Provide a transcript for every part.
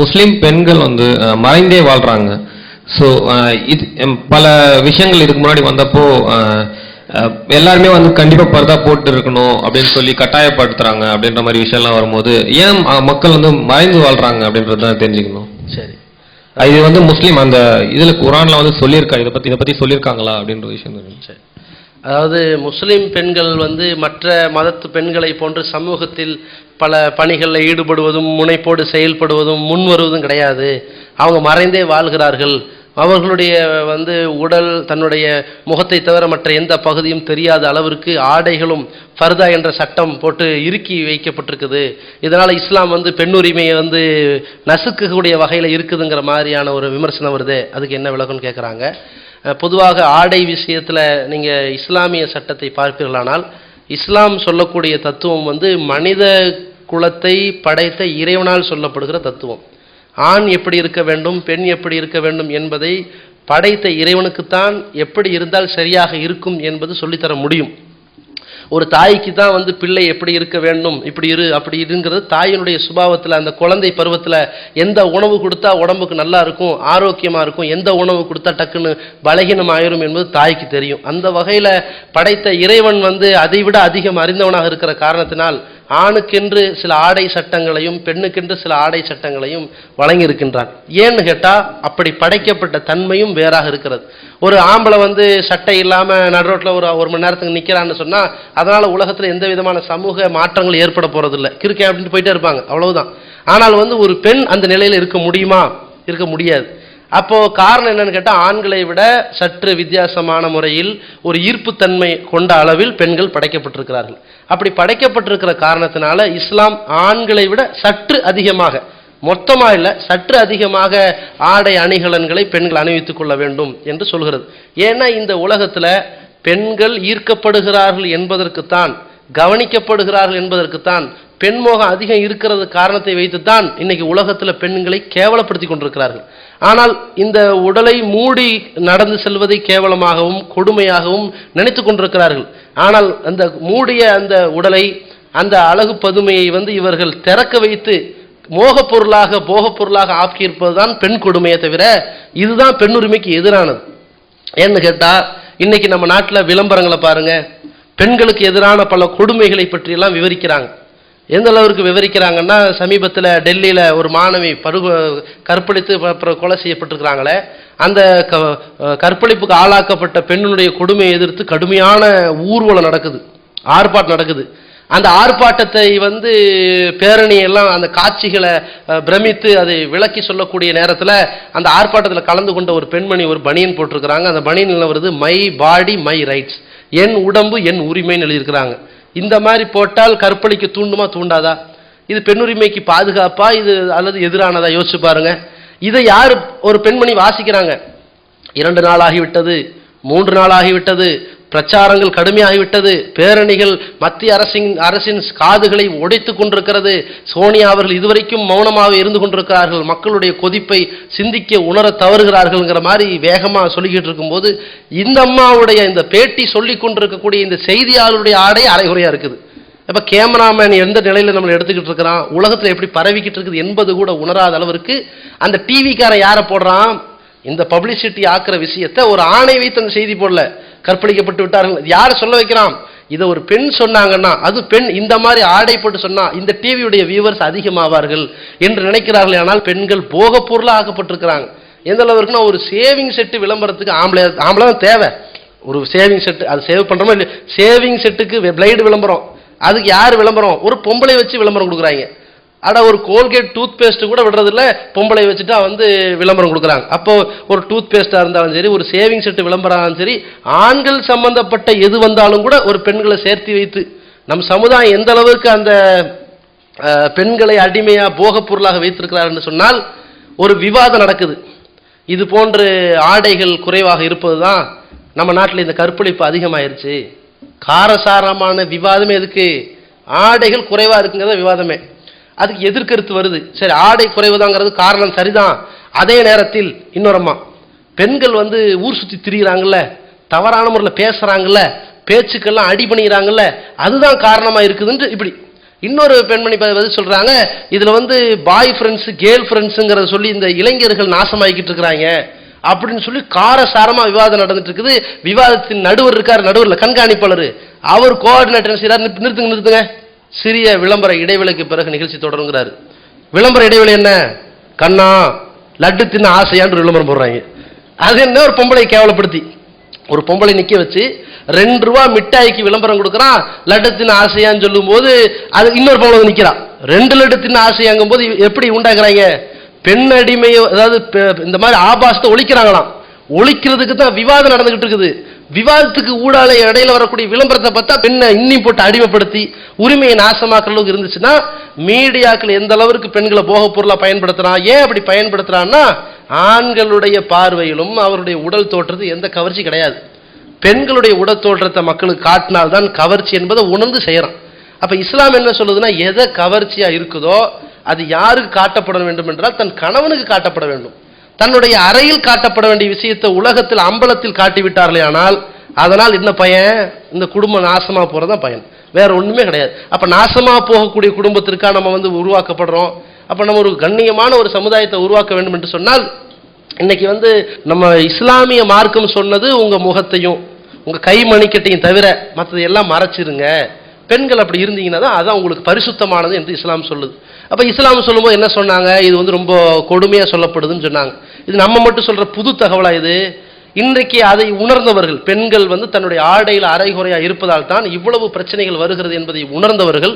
முஸ்லிம் பெண்கள் வந்து மறைந்தே வாழ்றாங்க. ஸோ இது பல விஷயங்கள் இதுக்கு முன்னாடி வந்தப்போ எல்லாருமே வந்து கண்டிப்பா பர்தா போட்டு இருக்கணும் அப்படின்னு சொல்லி கட்டாயப்படுத்துறாங்க அப்படின்ற மாதிரி விஷயம்லாம் வரும்போது ஏன் மக்கள் வந்து மறைந்து வாழ்றாங்க அப்படின்றது தான் தெரிஞ்சுக்கணும். சரி. இது வந்து முஸ்லீம் அந்த இதுல குரான்ல வந்து சொல்லியிருக்கா இதை பத்தி இதை பத்தி சொல்லியிருக்காங்களா அப்படின்ற விஷயம். சரி. அதாவது முஸ்லீம் பெண்கள் வந்து மற்ற மதத்து பெண்களை போன்று சமூகத்தில் பல பணிகளில் ஈடுபடுவதும் முனைப்போடு செயல்படுவதும் முன் வருவதும் கிடையாது. அவங்க மறைந்தே வாழ்கிறார்கள். அவர்களுடைய வந்து உடல் தன்னுடைய முகத்தை தவிர மற்ற எந்த பகுதியும் தெரியாத அளவிற்கு ஆடைகளும் ஃபர்தா என்ற சட்டம் போட்டு இறுக்கி வைக்கப்பட்டிருக்குது. இதனால் இஸ்லாம் வந்து பெண்ணுரிமையை வந்து நசுக்கக்கூடிய வகையில் இருக்குதுங்கிற மாதிரியான ஒரு விமர்சனம் வருது. அதுக்கு என்ன விளக்கம்னு கேட்குறாங்க பொதுவாக ஆடை விஷயத்தில் நீங்கள் இஸ்லாமிய சட்டத்தை பார்ப்பீர்களானால் இஸ்லாம் சொல்லக்கூடிய தத்துவம் வந்து மனித குலத்தை படைத்த இறைவனால் சொல்லப்படுகிற தத்துவம். ஆண் எப்படி இருக்க வேண்டும் பெண் எப்படி இருக்க வேண்டும் என்பதை படைத்த இறைவனுக்குத்தான் எப்படி இருந்தால் சரியாக இருக்கும் என்பது சொல்லித்தர முடியும். ஒரு தாய்க்கு தான் வந்து பிள்ளை எப்படி இருக்க வேண்டும் இப்படி இரு அப்படி இருங்கிறது தாயினுடைய சுபாவத்தில் அந்த குழந்தை பருவத்தில் எந்த உணவு கொடுத்தா உடம்புக்கு நல்லா இருக்கும் ஆரோக்கியமாக இருக்கும் எந்த உணவு கொடுத்தா டக்குன்னு பலகீனம் ஆயிரும் என்பது தாய்க்கு தெரியும். அந்த வகையில் படைத்த இறைவன் வந்து அதை விட அதிகம் அறிந்தவனாக இருக்கிற காரணத்தினால் ஆணுக்கென்று சில ஆடை சட்டங்களையும் பெண்ணுக்கென்று சில ஆடை சட்டங்களையும் வழங்கியிருக்கின்றான். ஏன்னு கேட்டால் அப்படி படைக்கப்பட்ட தன்மையும் வேறாக இருக்கிறது. ஒரு ஆம்பளை வந்து சட்டை இல்லாமல் நடுரோட்டில் ஒரு ஒரு மணி நேரத்துக்கு நிற்கிறான்னு சொன்னால் அதனால் உலகத்தில் எந்த விதமான சமூக மாற்றங்கள் ஏற்பட போகிறதில்ல கிறுக்கே அப்படின்ட்டு போயிட்டே இருப்பாங்க. அவ்வளவுதான். ஆனால் வந்து ஒரு பெண் அந்த நிலையில் இருக்க முடியுமா? இருக்க முடியாது. அப்போது காரணம் என்னன்னு கேட்டால் ஆண்களை விட சற்று வித்தியாசமான முறையில் ஒரு ஈர்ப்புத்தன்மை கொண்ட அளவில் பெண்கள் படைக்கப்பட்டிருக்கிறார்கள். அப்படி படைக்கப்பட்டிருக்கிற காரணத்தினால இஸ்லாம் ஆண்களை விட சற்று அதிகமாக மொத்தமாக இல்லை சற்று அதிகமாக ஆடை அணிகலன்களை பெண்கள் அணிவித்துக் கொள்ள வேண்டும் என்று சொல்கிறது. ஏன்னா இந்த உலகத்தில் பெண்கள் ஈர்க்கப்படுகிறார்கள் என்பதற்குத்தான் கவனிக்கப்படுகிறார்கள் என்பதற்குத்தான் பெண்மோகம் அதிகம் இருக்கிறது காரணத்தை வைத்து தான் இன்னைக்கு உலகத்தில் பெண்களை கேவலப்படுத்தி கொண்டிருக்கிறார்கள். ஆனால் இந்த உடலை மூடி நடந்து செல்வதை கேவலமாகவும் கொடுமையாகவும் நினைத்து கொண்டிருக்கிறார்கள். ஆனால் அந்த மூடிய அந்த உடலை அந்த அழகு பதுமையை வந்து இவர்கள் திறக்க வைத்து மோகப் பொருளாக போகப் பொருளாக ஆக்கியிருப்பதுதான் பெண் கொடுமையை தவிர இதுதான் பெண்ணுரிமைக்கு எதிரானது. ஏன்னு கேட்டால் இன்னைக்கு நம்ம நாட்டில் விளம்பரங்களை பாருங்க. பெண்களுக்கு எதிரான பல கொடுமைகளை பற்றியெல்லாம் விவரிக்கிறாங்க. எந்த அளவிற்கு விவரிக்கிறாங்கன்னா சமீபத்தில் டெல்லியில் ஒரு மாணவி பருக கற்பழித்து அப்புறம் கொலை செய்யப்பட்டிருக்கிறாங்களே அந்த க கற்பழிப்புக்கு ஆளாக்கப்பட்ட பெண்ணுடைய கொடுமையை எதிர்த்து கடுமையான ஊர்வலம் நடக்குது ஆர்ப்பாட்டம் நடக்குது. அந்த ஆர்ப்பாட்டத்தை வந்து பேரணியெல்லாம் அந்த காட்சிகளை பிரமித்து அதை விளக்கி சொல்லக்கூடிய நேரத்தில் அந்த ஆர்ப்பாட்டத்தில் கலந்து கொண்ட ஒரு பெண்மணி ஒரு பனியன் போட்டிருக்கிறாங்க. அந்த பனியனில் வருது? My body my rights. என் உடம்பு என் உரிமைன்னு எழுதியிருக்கிறாங்க. இந்த மாதிரி போட்டால் கற்பழிக்க தூண்டுமா தூண்டாதா? இது பெண்ணுரிமைக்கு பாதுகாப்பா? இது அல்லது எதிரானதா? யோசிச்சு பாருங்க. இதை யார் ஒரு பெண்மணி வாசிக்கிறாங்க. இரண்டு நாள் ஆகிவிட்டது மூன்று நாள் ஆகிவிட்டது பிரச்சாரங்கள் கடுமையாகிவிட்டது. பேரணிகள் மத்திய அரசின் அரசின் காதுகளை உடைத்து கொண்டிருக்கிறது. சோனியா அவர்கள் இதுவரைக்கும் மௌனமாக இருந்து கொண்டிருக்கிறார்கள். மக்களுடைய கொதிப்பை சிந்திக்க உணர தவறுகிறார்கள்ங்கிற மாதிரி வேகமாக சொல்லிக்கிட்டு இருக்கும்போது இந்த அம்மாவுடைய இந்த பேட்டி சொல்லி கொண்டிருக்கக்கூடிய இந்த செய்தியாளருடைய ஆடை அரைகுறையாக இருக்குது. இப்போ கேமராமேன் எந்த நிலையில் நம்ம எடுத்துக்கிட்டு இருக்கிறான்? உலகத்தில் எப்படி பரவிக்கிட்டு இருக்குது என்பது கூட உணராத அளவிற்கு அந்த டிவிக்காரன் யாரை போடுறான்? இந்த பப்ளிசிட்டி ஆக்குற விஷயத்தை ஒரு ஆணை வைத்து அந்த செய்தி போடல. கற்பழிக்கப்பட்டு விட்டார்கள். இது யார் சொல்ல வைக்கிறான்? இதை ஒரு பெண் சொன்னாங்கன்னா அது பெண் இந்த மாதிரி ஆடை போட்டு சொன்னா இந்த டிவியுடைய வியூவர்ஸ் அதிகமாவார்கள் என்று நினைக்கிறார்கள் ஆனால் பெண்கள் போக பொருளாக ஆக்கப்பட்டிருக்கிறாங்க. எந்த அளவுக்குன்னா ஒரு சேவிங் செட்டு விளம்பரத்துக்கு ஆம்பளை ஆம்பளை தான் தேவை. ஒரு சேவிங் செட்டு அது சேவ் பண்ணுறோமோ இல்லை சேவிங் செட்டுக்கு பிளைடு விளம்பரம். அதுக்கு யார் விளம்பரம்? ஒரு பொம்பளை வச்சு விளம்பரம் கொடுக்குறாங்க. ஆனால் ஒரு கோல்கேட் டூத் பேஸ்ட்டு கூட விடுறதில்ல. பொம்பளை வச்சுட்டா வந்து விளம்பரம் கொடுக்குறாங்க. அப்போது ஒரு டூத் பேஸ்ட்டாக இருந்தாலும் சரி ஒரு சேவிங் செட்டு விளம்பரம் சரி ஆண்கள் சம்பந்தப்பட்ட எது வந்தாலும் கூட ஒரு பெண்களை சேர்த்து வைத்து நம் சமுதாயம் எந்த அளவுக்கு அந்த பெண்களை அடிமையாக போகப் பொருளாக வைத்திருக்கிறாருன்னு சொன்னால் ஒரு விவாதம் நடக்குது. இது போன்று ஆடைகள் குறைவாக இருப்பது தான் நம்ம நாட்டில் இந்த கற்பழிப்பு அதிகமாயிருச்சு. காரசாரமான விவாதமே எதுக்கு? ஆடைகள் குறைவாக இருக்குங்கிறத விவாதமே. அதுக்கு எதிர்கருத்து வருது. சரி ஆடை குறைவுதாங்கிறது காரணம் சரிதான். அதே நேரத்தில் இன்னொரம்மா பெண்கள் வந்து ஊர் சுற்றி திரியிறாங்கல்ல தவறான முறையில் பேசுகிறாங்கல்ல பேச்சுக்கெல்லாம் அடி பண்ணிக்கிறாங்கல்ல அதுதான் காரணமாக இருக்குதுன்ட்டு இப்படி. இன்னொரு பெண்மணி பதில் சொல்கிறாங்க இதில் வந்து பாய் ஃப்ரெண்ட்ஸு கேர்ள் ஃப்ரெண்ட்ஸுங்கிறத சொல்லி இந்த இளைஞர்கள் நாசமாகிக்கிட்டு இருக்கிறாங்க அப்படின்னு சொல்லி காரசாரமாக விவாதம் நடந்துட்டு இருக்குது. விவாதத்தின் நடுவர் இருக்கார் நடுவரில் கண்காணிப்பாளர். அவர் கோஆர்டினேட்டர் செய்கிறார் நிறுத்துங்க நிறுத்துங்க. சிறிய விளம்பர இடைவேளைக்கு பிறகு நிகழ்ச்சி தொடருங்கிறார். விளம்பர இடைவெளி என்ன? கண்ணா லட்டு தின்ன ஆசையான்னு விளம்பரம் போடுறாங்க. அது என்ன ஒரு பொம்பளை கேவலப்படுத்தி? ஒரு பொம்பளை நிற்க வச்சு ரெண்டு ரூபா மிட்டாய்க்கு விளம்பரம் கொடுக்குறான் லட்டு தின்ன ஆசையான்னு சொல்லும்போது அது இன்னொரு பொம்பளை நிற்கிறான் ரெண்டு லட்டு தின்ன ஆசையாங்கும் போது எப்படி உண்டாக்குறாங்க? பெண் அடிமையை அதாவது இந்த மாதிரி ஆபாசத்தை ஒழிக்கிறாங்களாம். ஒழிக்கிறதுக்கு தான் விவாதம் நடந்துகிட்டு இருக்குது. விவாதத்துக்கு ஊடால இடையில வரக்கூடிய விளம்பரத்தை பார்த்தா பெண்ணை இன்னி போட்டு அடிமைப்படுத்தி உரிமையை நாசமாக்குற அளவுக்கு இருந்துச்சுன்னா மீடியாக்கள் எந்த அளவுக்கு பெண்களை போக பொருளா பயன்படுத்துறான் ஏன் அப்படி பயன்படுத்துறான்னா ஆண்களுடைய பார்வையிலும் அவருடைய உடல் தோற்றத்து எந்த கவர்ச்சி கிடையாது. பெண்களுடைய உடல் தோற்றத்தை மக்களுக்கு காட்டினால்தான் கவர்ச்சி என்பதை உணர்ந்து செய்யறான். அப்ப இஸ்லாம் என்ன சொல்லுதுன்னா எதை கவர்ச்சியா இருக்குதோ அது யாருக்கு காட்டப்பட வேண்டும் என்றால் தன் கணவனுக்கு காட்டப்பட வேண்டும். தன்னுடைய அறையில் காட்டப்பட வேண்டிய விஷயத்தை உலகத்தில் அம்பலத்தில் காட்டிவிட்டார்களே ஆனால் அதனால் என்ன பயன்? இந்த குடும்பம் நாசமாக போகிறதான் பயன். வேற ஒன்றுமே கிடையாது. அப்போ நாசமாக போகக்கூடிய குடும்பத்திற்காக நம்ம வந்து உருவாக்கப்படுறோம். அப்போ நம்ம ஒரு கண்ணியமான ஒரு சமுதாயத்தை உருவாக்க வேண்டும் என்று சொன்னால் இன்னைக்கு வந்து நம்ம இஸ்லாமிய மார்க்கம் சொன்னது உங்கள் முகத்தையும் உங்கள் கை மணிக்கட்டையும் தவிர மற்றது எல்லாம் மறைச்சிருங்க. பெண்கள் அப்படி இருந்தீங்கன்னா தான் அதான் உங்களுக்கு பரிசுத்தமானது என்று இஸ்லாம் சொல்லுது. அப்போ இஸ்லாம் சொல்லும்போது என்ன சொன்னாங்க? இது வந்து ரொம்ப கொடுமையாக சொல்லப்படுதுன்னு சொன்னாங்க. இது நம்ம மட்டும் சொல்ற புது தகவலா இது? இன்றைக்கு அதை உணர்ந்தவர்கள் பெண்கள் வந்து தன்னுடைய ஆடையில் அரைகுறையா இருப்பதால் தான் இவ்வளவு பிரச்சனைகள் வருகிறது என்பதை உணர்ந்தவர்கள்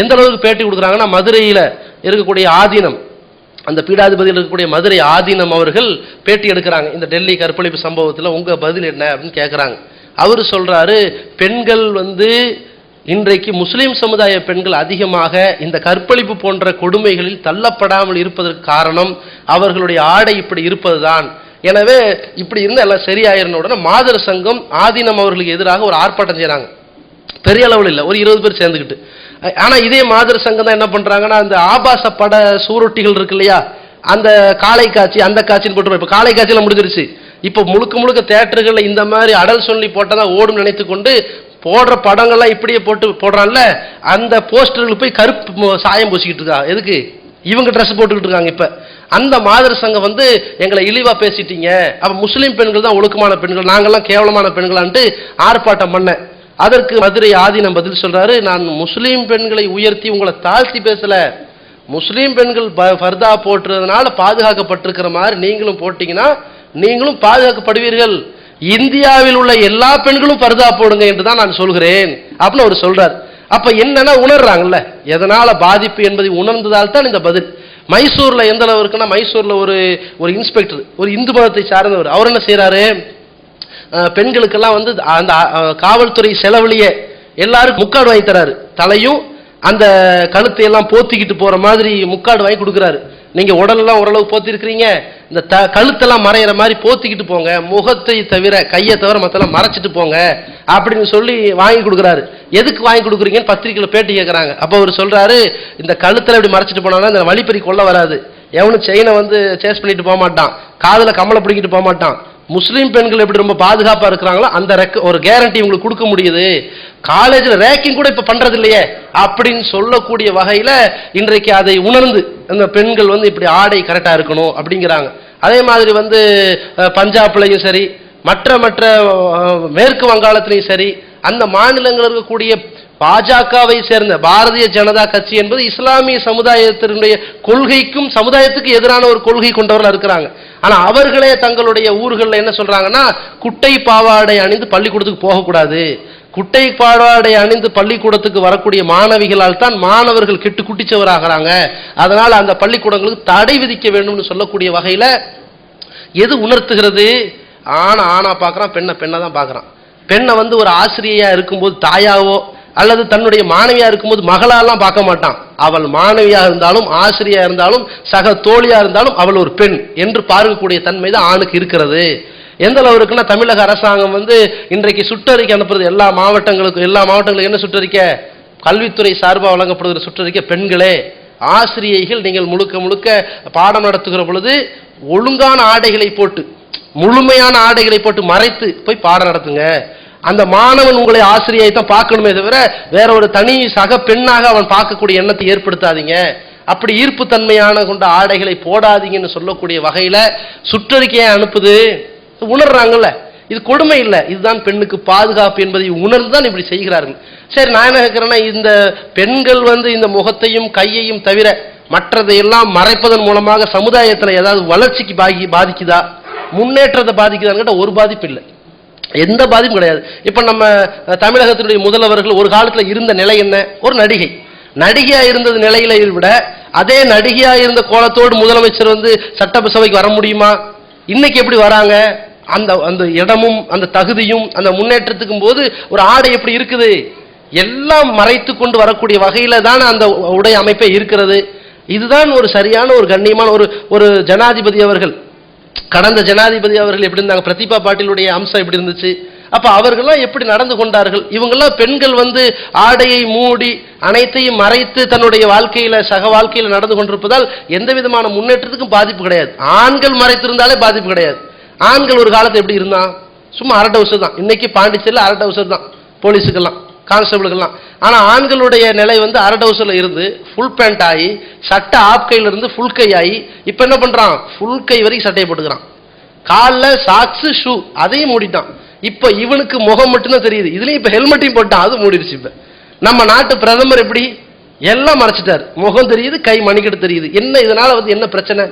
எந்த அளவுக்கு பேட்டி கொடுக்குறாங்கன்னா மதுரையில இருக்கக்கூடிய ஆதீனம் அந்த பீடாதிபதியில் இருக்கக்கூடிய மதுரை ஆதீனம் அவர்கள் பேட்டி எடுக்கிறாங்க. இந்த டெல்லி கற்பழிப்பு சம்பவத்தில் உங்க பதில் என்ன அப்படின்னு கேட்குறாங்க அவர் சொல்றாரு பெண்கள் வந்து இன்றைக்கு முஸ்லீம் சமுதாய பெண்கள் அதிகமாக இந்த கற்பழிப்பு போன்ற கொடுமைகளில் தள்ளப்படாமல் இருப்பதற்கு காரணம் அவர்களுடைய ஆடை இப்படி இருப்பதுதான். எனவே இப்படி இருந்தால் எல்லாம் சரியாயிருந்த உடனே மாதர் சங்கம் ஆதீனம் அவர்களுக்கு எதிராக ஒரு ஆர்ப்பாட்டம் செய்கிறாங்க பெரிய அளவில் இல்லை ஒரு இருபது பேர் சேர்ந்துக்கிட்டு. ஆனால் இதே மாதர் சங்கம் தான் என்ன பண்ணுறாங்கன்னா அந்த ஆபாச பட சூரொட்டிகள் இருக்கு இல்லையா? அந்த காளை காட்சி அந்த காட்சின்னு போட்டு இப்போ காலை காட்சியில் முடிஞ்சிருச்சு. இப்போ முழுக்க முழுக்க தேட்டர்களில் இந்த மாதிரி அடல் சொல்லி போட்டதான் ஓடும் நினைத்து கொண்டு போடுற படங்கள்லாம் இப்படியே போட்டு போடுறான்ல அந்த போஸ்டர்களுக்கு போய் கருப்பு சாயம் பூசிக்கிட்டு இருக்கா. எதுக்கு? இவங்க ட்ரெஸ் போட்டுக்கிட்டு இருக்காங்க இப்போ. அந்த மாதர் சங்கம் வந்து எங்களை இழிவாக பேசிட்டீங்க. அப்போ முஸ்லீம் பெண்கள் தான் ஒழுக்கமான பெண்கள் நாங்கள்லாம் கேவலமான பெண்களான்ட்டு ஆர்ப்பாட்டம் பண்ணேன் அதற்கு மதுரை ஆதீனம் பதில் சொல்கிறாரு நான் முஸ்லீம் பெண்களை உயர்த்தி உங்களை தாழ்த்தி பேசலை. முஸ்லீம் பெண்கள் ப- ஃபர்தா போட்டுறதுனால பாதுகாக்கப்பட்டிருக்கிற மாதிரி நீங்களும் போட்டிங்கன்னா நீங்களும் பாதுகாக்கப்படுவீர்கள். இந்தியாவில் உள்ள எல்லா பெண்களும் பர்தா போடுங்க என்று தான் நான் சொல்கிறேன். அப்படின்னு அவர் சொல்றார். அப்ப என்னன்னா உணர்றாங்கல்ல. எதனால பாதிப்பு என்பதை உணர்ந்ததால் தான் இந்த பதில். மைசூர்ல எந்த அளவு இருக்குன்னா மைசூர்ல ஒரு ஒரு இன்ஸ்பெக்டர் ஒரு இந்து மதத்தை சார்ந்தவர். அவர் என்ன செய்யறாரு பெண்களுக்கெல்லாம் வந்து அந்த காவல்துறை செலவுலயே எல்லாருக்கும் முக்காடு வாங்கி தராரு. தலையும் அந்த கழுத்தை எல்லாம் போத்திக்கிட்டு போற மாதிரி முக்காடு வாங்கி கொடுக்குறாரு. நீங்க உடலெல்லாம் ஓரளவு போத்திருக்கிறீங்க இந்த த கழுத்தெல்லாம் மறையிற மாதிரி போத்திக்கிட்டு போங்க முகத்தை தவிர கையை தவிர மற்றெல்லாம் மறைச்சிட்டு போங்க அப்படின்னு சொல்லி வாங்கி கொடுக்குறாரு. எதுக்கு வாங்கி கொடுக்குறீங்கன்னு பத்திரிக்கையில் பேட்டி கேட்குறாங்க. அப்போ அவர் சொல்கிறாரு இந்த கழுத்தில் இப்படி மறைச்சிட்டு போனாலும் இந்த வழிப்பறி கொள்ள வராது. எவனும் செயினை வந்து சேஸ் பண்ணிட்டு போக மாட்டான். காதில் கம்மலை பிடிக்கிட்டு போக மாட்டான். முஸ்லீம் பெண்கள் எப்படி ரொம்ப பாதுகாப்பாக இருக்கிறாங்களோ அந்த ரெக்க ஒரு கேரண்டி உங்களுக்கு கொடுக்க முடியுது. காலேஜில் ரேக்கிங் கூட இப்போ பண்ணுறது இல்லையே அப்படின்னு சொல்லக்கூடிய வகையில் இன்றைக்கு அதை உணர்ந்து அந்த பெண்கள் வந்து இப்படி ஆடை கரெக்டாக இருக்கணும் அப்படிங்கிறாங்க. அதே மாதிரி வந்து பஞ்சாப்லையும் சரி மற்ற மற்ற மேற்கு வங்காளத்திலையும் சரி அந்த மாநிலங்கள் இருக்கக்கூடிய பாஜகவை சேர்ந்த பாரதிய ஜனதா கட்சி என்பது இஸ்லாமிய சமுதாயத்தினுடைய கொள்கைக்கும் சமுதாயத்துக்கு எதிரான ஒரு கொள்கை கொண்டவர்கள் இருக்கிறாங்க. ஆனா அவர்களே தங்களுடைய ஊர்களில் என்ன சொல்றாங்கன்னா குட்டை பாவாடை அணிந்து பள்ளிக்கூடத்துக்கு போகக்கூடாது. குட்டை பாவாடை அணிந்து பள்ளிக்கூடத்துக்கு வரக்கூடிய மாணவிகளால் தான் மாணவர்கள் கெட்டு குட்டிச்சவராகிறாங்க. அதனால் அந்த பள்ளிக்கூடங்களுக்கு தடை விதிக்க வேண்டும்னு சொல்லக்கூடிய வகையில் எது உணர்த்துகிறது? ஆணை ஆணாக பார்க்குறான் பெண்ணை பெண்ணை தான் பார்க்கறான். பெண்ணை வந்து ஒரு ஆசிரியையாக இருக்கும்போது தாயாவோ அல்லது தன்னுடைய மாணவியாக இருக்கும்போது மகளாலாம் பார்க்க மாட்டான். அவள் மாணவியாக இருந்தாலும் ஆசிரியாக இருந்தாலும் சக தோழியாக இருந்தாலும் அவள் ஒரு பெண் என்று பார்க்கக்கூடிய தன்மை தான் ஆணுக்கு இருக்கிறது. எந்த அளவுக்குன்னா தமிழக அரசாங்கம் வந்து இன்றைக்கு சுற்றறிக்கை அனுப்புறது எல்லா மாவட்டங்களுக்கும் எல்லா மாவட்டங்களுக்கும் என்ன சுற்றறிக்கை? கல்வித்துறை சார்பாக வழங்கப்படுகிற சுற்றறிக்கை பெண்களே. ஆசிரியைகள் நீங்கள் முழுக்க முழுக்க பாடம் நடத்துகிற பொழுது ஒழுங்கான ஆடைகளை போட்டு முழுமையான ஆடைகளை போட்டு மறைத்து போய் பாடம் நடத்துங்க. அந்த மாணவன் உங்களை ஆசிரியை தான் பார்க்கணுமே தவிர வேற ஒரு தனி சக பெண்ணாக அவன் பார்க்கக்கூடிய எண்ணத்தை ஏற்படுத்தாதீங்க. அப்படி ஈர்ப்புத்தன்மையான கொண்ட ஆடைகளை போடாதீங்கன்னு சொல்லக்கூடிய வகையில சுற்றறிக்கையை அனுப்புது உணர்றாங்கல்ல. இது கொடுமை இல்லை. இதுதான் பெண்ணுக்கு பாதுகாப்பு என்பதை உணர்ந்து தான் இப்படி செய்கிறார்கள். சரி நான் என்ன கேட்கிறேன்னா இந்த பெண்கள் வந்து இந்த முகத்தையும் கையையும் தவிர மற்றதையெல்லாம் மறைப்பதன் மூலமாக சமுதாயத்தில் ஏதாவது வளர்ச்சிக்கு பாதி பாதிக்குதா? முன்னேற்றத்தை பாதிக்குதான்னு கேட்டால் ஒரு பாதிப்பு இல்லை. எந்த பாதிப்பும் கிடையாது. இப்போ நம்ம தமிழகத்தினுடைய முதல்வர்கள் ஒரு காலத்தில் இருந்த நிலை என்ன? ஒரு நடிகை. நடிகையா இருந்தது நிலையில விட அதே நடிகையா இருந்த கோலத்தோடு முதலமைச்சர் வந்து சட்டசபைக்கு வர முடியுமா? இன்னைக்கு எப்படி வராங்க? அந்த அந்த இடமும் அந்த தகுதியும் அந்த முன்னேற்றத்துக்கும் போது ஒரு ஆடை எப்படி இருக்குது? எல்லாம் மறைத்து கொண்டு வரக்கூடிய வகையில தான் அந்த உடை அமைப்பே இருக்கிறது. இதுதான் ஒரு சரியான ஒரு கண்ணியமான ஒரு ஒரு ஜனாதிபதி அவர்கள். கடந்த ஜனாதிபதி அவர்கள் எப்படி இருந்தாங்க? பிரதிபா பாட்டீலுடைய அம்சம் எப்படி இருந்துச்சு? அப்ப அவர்கள்லாம் எப்படி நடந்து கொண்டார்கள்? இவங்கெல்லாம் பெண்கள் வந்து ஆடையை மூடி அனைத்தையும் மறைத்து தன்னுடைய வாழ்க்கையில சக வாழ்க்கையில நடந்து கொண்டிருப்பதால் எந்த விதமான முன்னேற்றத்துக்கும் பாதிப்பு கிடையாது. ஆண்கள் மறைத்திருந்தாலே பாதிப்பு கிடையாது. ஆண்கள் ஒரு காலத்தில் எப்படி இருந்தான் சும்மா அரை டவுசர் தான். இன்னைக்கு பாண்டிச்சேரியில் அரட் டவுசர் தான். போலீஸுக்கெல்லாம் கான்ஸ்டபிளுக்கெல்லாம் ஆனால் ஆண்களுடைய நிலை வந்து அரை டவுசர்ல இருந்து ஃபுல் பேண்ட் ஆகி சட்டை ஆப் கையில இருந்து ஃபுல் கை ஆகி இப்போ என்ன பண்றான்? ஃபுல் கை வரைக்கும் சட்டையை போட்டுக்கிறான். காலில் சாக்ஸு ஷூ அதையும் மூடிட்டான். இப்போ இவனுக்கு முகம் மட்டும்தான் தெரியுது. இதுலேயும் இப்போ ஹெல்மெட்டையும் போட்டான். அது மூடிடுச்சு இப்போ. நம்ம நாட்டு பிரதமர் எப்படி? எல்லாம் மறைச்சிட்டார். முகம் தெரியுது கை மணிக்கிட்டு தெரியுது. என்ன இதனால வந்து என்ன பிரச்சனை?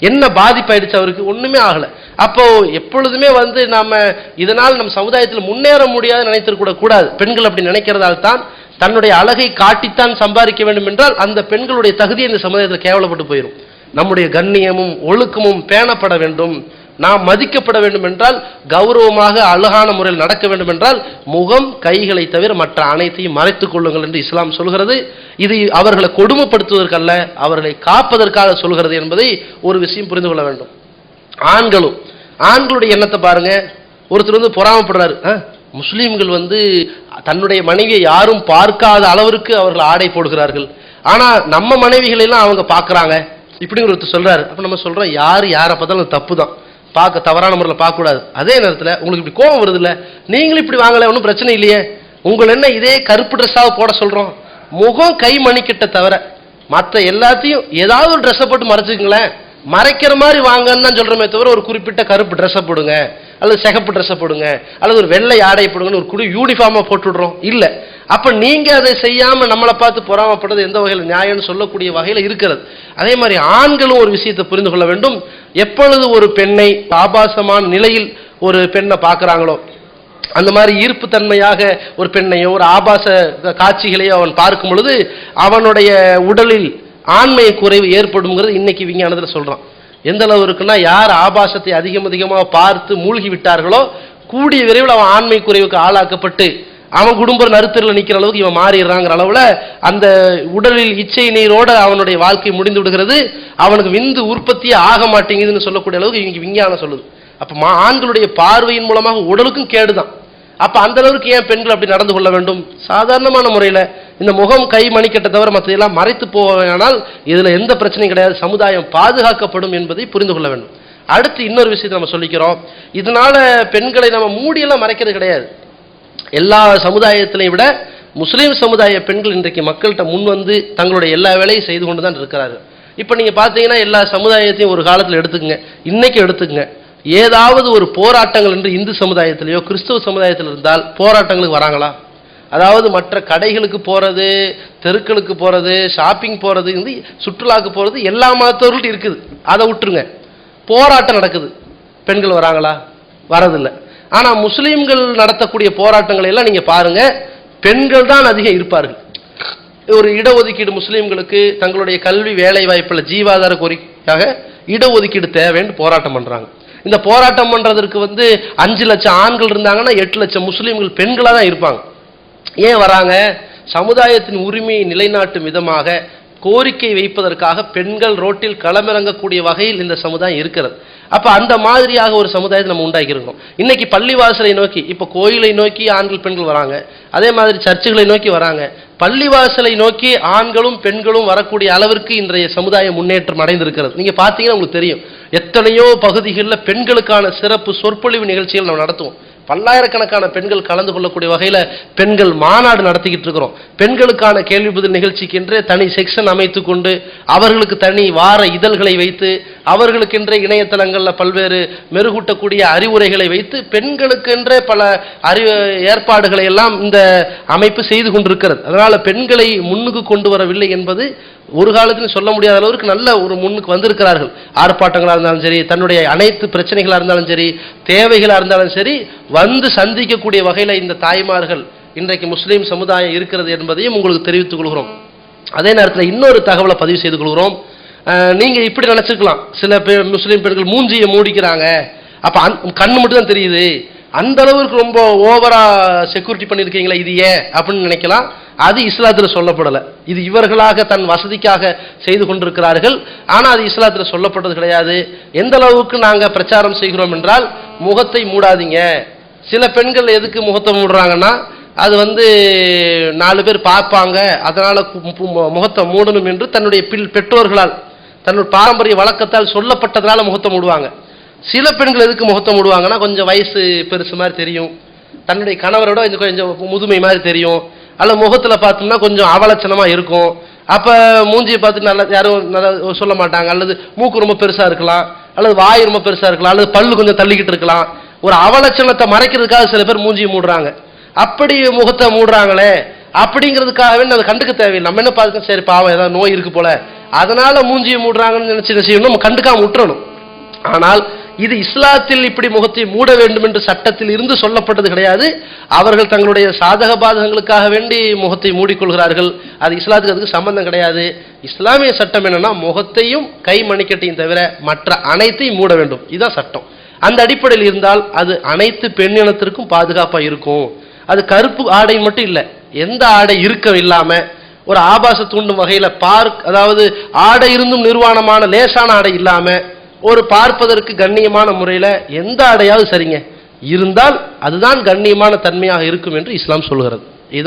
என்ன பாதிப்பாயிடுச்சு அவருக்கு? ஒண்ணுமே ஆகல. அப்போ எப்பொழுதுமே வந்து நாம இதனால் நம் சமுதாயத்தில் முன்னேற முடியாது நினைத்திருக்கூட கூடாது. பெண்கள் அப்படி நினைக்கிறதால் தான் தன்னுடைய அழகை காட்டித்தான் சம்பாதிக்க வேண்டும் என்றால் அந்த பெண்களுடைய தகுதி இந்த சமுதாயத்தில் கேவலப்பட்டு போயிடும் நம்முடைய கண்ணியமும் ஒழுக்கமும் பேணப்பட வேண்டும். நாம் மதிக்கப்பட வேண்டும் என்றால் கௌரவமாக அழகான முறையில் நடக்க வேண்டும் என்றால் முகம் கைகளை தவிர மற்ற அனைத்தையும் மறைத்துக் கொள்ளுங்கள் என்று இஸ்லாம் சொல்கிறது. இது அவர்களை கொடுமைப்படுத்துவதற்கல்ல அவர்களை காப்பதற்காக சொல்கிறது என்பதை ஒரு விஷயம் புரிந்து கொள்ள வேண்டும். ஆண்களும் ஆண்களுடைய எண்ணத்தை பாருங்க. ஒருத்தர் வந்து பொறாமப்படுறாரு. "ஆ, முஸ்லீம்கள் வந்து தன்னுடைய மனைவியை யாரும் பார்க்காத அளவிற்கு அவர்கள் ஆடை போடுகிறார்கள். ஆனா நம்ம மனைவிகளெல்லாம் அவங்க பார்க்குறாங்க. இப்படிங்கிற ஒருத்தர் சொல்றாரு. அப்ப நம்ம சொல்றோம் யார் யாரை பார்த்தாலும் தப்பு தான் பார்க்க தவறான முறையில் பார்க்கக்கூடாது. அதே நேரத்தில் உங்களுக்கு இப்படி கோபம் வருது இல்லை நீங்களும் இப்படி வாங்கலை ஒன்றும் பிரச்சனை இல்லையே. உங்களை என்ன இதே கருப்பு ட்ரெஸ்ஸாக போட சொல்கிறோம் முகம் கை மணிக்கிட்ட தவிர மற்ற எல்லாத்தையும் ஏதாவது ஒரு ட்ரெஸ்ஸை போட்டு மறைச்சிக்கங்களேன். மறைக்கிற மாதிரி வாங்கன்னு தான் சொல்கிறோமே தவிர ஒரு குறிப்பிட்ட கருப்பு ட்ரெஸ்ஸை போடுங்க அல்லது சிகப்பு ட்ரெஸ்ஸை போடுங்க அல்லது ஒரு வெள்ளை ஆடை போடுங்கன்னு ஒரு குடி யூனிஃபார்மாக போட்டு இல்லை. அப்போ நீங்கள் அதை செய்யாமல் நம்மளை பார்த்து பொறாமப்படுறது எந்த வகையில் நியாயம்னு சொல்லக்கூடிய வகையில் இருக்கிறது. அதே மாதிரி ஆண்களும் ஒரு விஷயத்தை புரிந்து கொள்ள வேண்டும். எப்பொழுது ஒரு பெண்ணை ஆபாசமான நிலையில் ஒரு பெண்ணை பார்க்குறாங்களோ அந்த மாதிரி ஈர்ப்புத்தன்மையாக ஒரு பெண்ணையோ ஒரு ஆபாச காட்சிகளையோ அவன் பார்க்கும் பொழுது அவனுடைய உடலில் ஆண்மை குறைவு ஏற்படும்ங்கிறது இன்னைக்கு விஞ்ஞானத்தில் சொல்கிறான் எந்த அளவு இருக்குன்னா யார் ஆபாசத்தை அதிகம் அதிகமாக பார்த்து மூழ்கி விட்டார்களோ கூடிய விரைவில் அவன் ஆண்மை குறைவுக்கு ஆளாக்கப்பட்டு அவன் குடும்ப நருத்தரில் நிற்கிற அளவுக்கு இவன் மாறிடுறாங்கிற அளவில் அந்த உடலில் இச்சை நீரோட அவனுடைய வாழ்க்கை முடிந்து விடுகிறது. அவனுக்கு விந்து உற்பத்தியே ஆக மாட்டேங்குதுன்னு சொல்லக்கூடிய அளவுக்கு இவங்க விஞ்ஞானம் சொல்லுது. அப்போ மா ஆண்களுடைய பார்வையின் மூலமாக உடலுக்கும் கேடுதான். அப்ப அந்த அளவுக்கு ஏன் பெண்கள் அப்படி நடந்து கொள்ள வேண்டும்? சாதாரணமான முறையில இந்த முகம் கை மணிக்கட்டை தவிர மற்றதெல்லாம் மறைத்து போவேனால் இதுல எந்த பிரச்சனையும் கிடையாது. சமுதாயம் பாதுகாக்கப்படும் என்பதை புரிந்து கொள்ள வேண்டும். அடுத்து இன்னொரு விஷயத்தை நம்ம சொல்லிக்கிறோம். இதனால பெண்களை நம்ம மூடியெல்லாம் மறைக்கிறது கிடையாது. எல்லா சமுதாயத்திலையும் விட முஸ்லீம் சமுதாய பெண்கள் இன்றைக்கு மக்கள்கிட்ட முன் வந்து தங்களுடைய எல்லா வேலையும் செய்து கொண்டு தான் இருக்கிறார்கள். இப்போ நீங்கள் பார்த்தீங்கன்னா எல்லா சமுதாயத்தையும் ஒரு காலத்தில் எடுத்துக்கங்க. இன்னைக்கு எடுத்துக்கங்க. ஏதாவது ஒரு போராட்டங்கள் என்று இந்து சமுதாயத்திலேயோ கிறிஸ்துவ சமுதாயத்தில் இருந்தால் போராட்டங்களுக்கு வராங்களா? அதாவது மற்ற கடைகளுக்கு போகிறது தெருக்களுக்கு போகிறது ஷாப்பிங் போகிறது வந்து சுற்றுலாவுக்கு போகிறது எல்லா மதத்தவர்கள்ட்ட இருக்குது. அதை விட்டுருங்க. போராட்டம் நடக்குது. பெண்கள் வராங்களா? வரதில்லை. ஆனால் முஸ்லீம்கள் நடத்தக்கூடிய போராட்டங்களை எல்லாம் நீங்கள் பாருங்க. பெண்கள் தான் அதிகம் இருப்பார்கள். ஒரு இடஒதுக்கீடு முஸ்லீம்களுக்கு தங்களுடைய கல்வி வேலை வாய்ப்பில் ஜீவாதார கோரிக்கையாக இடஒதுக்கீடு தேவைன்னு போராட்டம் பண்ணுறாங்க இந்த போராட்டம் பண்ணுறதற்கு வந்து அஞ்சு லட்சம் ஆண்கள் இருந்தாங்கன்னா எட்டு லட்சம் முஸ்லீம்கள் பெண்களாக தான் இருப்பாங்க. ஏன் வராங்க? சமுதாயத்தின் உரிமையை நிலைநாட்டும் விதமாக கோரிக்கை வைப்பதற்காக பெண்கள் ரோட்டில் களமிறங்கக்கூடிய வகையில் இந்த சமுதாயம் இருக்கிறது. அப்போ அந்த மாதிரியாக ஒரு சமுதாயத்தை நம்ம உண்டாக்கியிருக்கோம். இன்னைக்கு பள்ளிவாசலை நோக்கி இப்போ கோயிலை நோக்கி ஆண்கள் பெண்கள் வராங்க. அதே மாதிரி சர்ச்சுகளை நோக்கி வராங்க. பள்ளிவாசலை நோக்கி ஆண்களும் பெண்களும் வரக்கூடிய அளவிற்கு இன்றைய சமுதாயம் முன்னேற்றம் அடைந்திருக்கிறது. நீங்கள் பார்த்தீங்கன்னா உங்களுக்கு தெரியும். எத்தனையோ பகுதிகளில் பெண்களுக்கான சிறப்பு சொற்பொழிவு நிகழ்ச்சிகள் நம்ம நடத்துவோம். பல்லாயிரக்கணக்கான பெண்கள் கலந்து கொள்ளக்கூடிய வகையில் பெண்கள் மாநாடு நடத்திக்கிட்டு இருக்கிறோம். பெண்களுக்கான கேள்வி பதில் நிகழ்ச்சிக்கென்றே தனி செக்ஷன் அமைத்து கொண்டு அவர்களுக்கு தனி வார இதழ்களை வைத்து அவர்களுக்கென்றே இணையதளங்களில் பல்வேறு மெருகூட்டக்கூடிய அறிவுரைகளை வைத்து பெண்களுக்கென்றே பல அறி ஏற்பாடுகளை எல்லாம் இந்த அமைப்பு செய்து கொண்டிருக்கிறது. அதனால் பெண்களை முன்னுக்கு கொண்டு வரவில்லை என்பது ஒரு காலத்தில் சொல்ல முடியாத அளவிற்கு நல்ல ஒரு முன்னுக்கு வந்திருக்கிறார்கள். ஆர்ப்பாட்டங்களாக இருந்தாலும் சரி தன்னுடைய அனைத்து பிரச்சனைகளாக இருந்தாலும் சரி தேவைகளாக இருந்தாலும் சரி வந்து சந்திக்கக்கூடிய வகையில் இந்த தாய்மார்கள் இன்றைக்கு முஸ்லீம் சமுதாயம் இருக்கிறது என்பதையும் உங்களுக்கு தெரிவித்துக் கொள்கிறோம். அதே நேரத்தில் இன்னொரு தகவலை பதிவு செய்து கொள்கிறோம். நீங்கள் இப்படி நினச்சிக்கலாம். சில பேர் முஸ்லீம் பெண்கள் மூஞ்சியை மூடிக்கிறாங்க. அப்போ அந் கண்ணு மட்டும் தான் தெரியுது. அந்த அளவுக்கு ரொம்ப ஓவரா செக்யூரிட்டி பண்ணியிருக்கீங்களா இது ஏன்? அப்படின்னு நினைக்கலாம். அது இஸ்லாத்தில் சொல்லப்படலை. இது இவர்களாக தன் வசதிக்காக செய்து கொண்டிருக்கிறார்கள். ஆனால் அது இஸ்லாத்தில் சொல்லப்பட்டது கிடையாது. எந்த அளவுக்கு நாங்கள் பிரச்சாரம் செய்கிறோம் என்றால் முகத்தை மூடாதீங்க. சில பெண்கள் எதுக்கு முகத்தை மூடுறாங்கன்னா அது வந்து நாலு பேர் பார்ப்பாங்க. அதனால் முகத்தை மூடணும் என்று தன்னுடைய பில் பெற்றோர்களால் தன்னுடைய பாரம்பரிய வழக்கத்தால் சொல்லப்பட்டதுனால முகத்தை மூடுவாங்க. சில பெண்கள் எதுக்கு முகத்தை மூடுவாங்கன்னா கொஞ்சம் வயசு பெருசு மாதிரி தெரியும். தன்னுடைய கணவரோட கொஞ்சம் கொஞ்சம் முதுமை மாதிரி தெரியும். அல்ல முகத்தில் பார்த்தோம்னா கொஞ்சம் அவலட்சணமாக இருக்கும். அப்போ மூஞ்சியை பார்த்து நல்லா யாரும் நல்லா சொல்ல மாட்டாங்க. அல்லது மூக்கு ரொம்ப பெருசாக இருக்கலாம். அல்லது வாய் ரொம்ப பெருசாக இருக்கலாம். அல்லது பல்லு கொஞ்சம் தள்ளிக்கிட்டு இருக்கலாம். ஒரு அவலட்சணத்தை மறைக்கிறதுக்காக சில பேர் மூஞ்சியை மூடுறாங்க. அப்படி முகத்தை மூடுறாங்களே அப்படிங்கிறதுக்காகவே அதை கண்டுக்க தேவையில்லை. நம்ம என்ன பார்த்து சரி பாவம் ஏதாவது நோய் இருக்கு போல. அதனால மூஞ்சியை மூடுறாங்கன்னு நினைச்சு செய்யணும்? நம்ம கண்டுக்காம விட்டுறணும். ஆனால் இது இஸ்லாத்தில் இப்படி முகத்தை மூட வேண்டும் என்று சட்டத்தில் இருந்து சொல்லப்பட்டது கிடையாது. அவர்கள் தங்களுடைய சாதக பாதகங்களுக்காக வேண்டி முகத்தை மூடிக்கொள்கிறார்கள். அது இஸ்லாத்துக்கு அதுக்கு சம்பந்தம் கிடையாது. இஸ்லாமிய சட்டம் என்னன்னா முகத்தையும் கை மணிக்கட்டையும் தவிர மற்ற அனைத்தையும் மூட வேண்டும். இதுதான் சட்டம். அந்த அடிப்படையில் இருந்தால் அது அனைத்து பெண்ணினத்திற்கும் பாதுகாப்பாக இருக்கும். அது கருப்பு ஆடை மட்டும் இல்லை. எந்த ஆடை இருக்க இல்லாம ஒரு ஆபாச தூண்டும் வகையில பார்க் அதாவது ஆடை இருந்தும் நிர்வாணமான லேசான ஆடை இல்லாம ஒரு பார்ப்பதற்கு கண்ணியமான முறையில எந்த ஆடையாவது சரிங்க. இருந்தால் அதுதான் கண்ணியமான தன்மையாக இருக்கும் என்று இஸ்லாம் சொல்கிறது. இதுதான்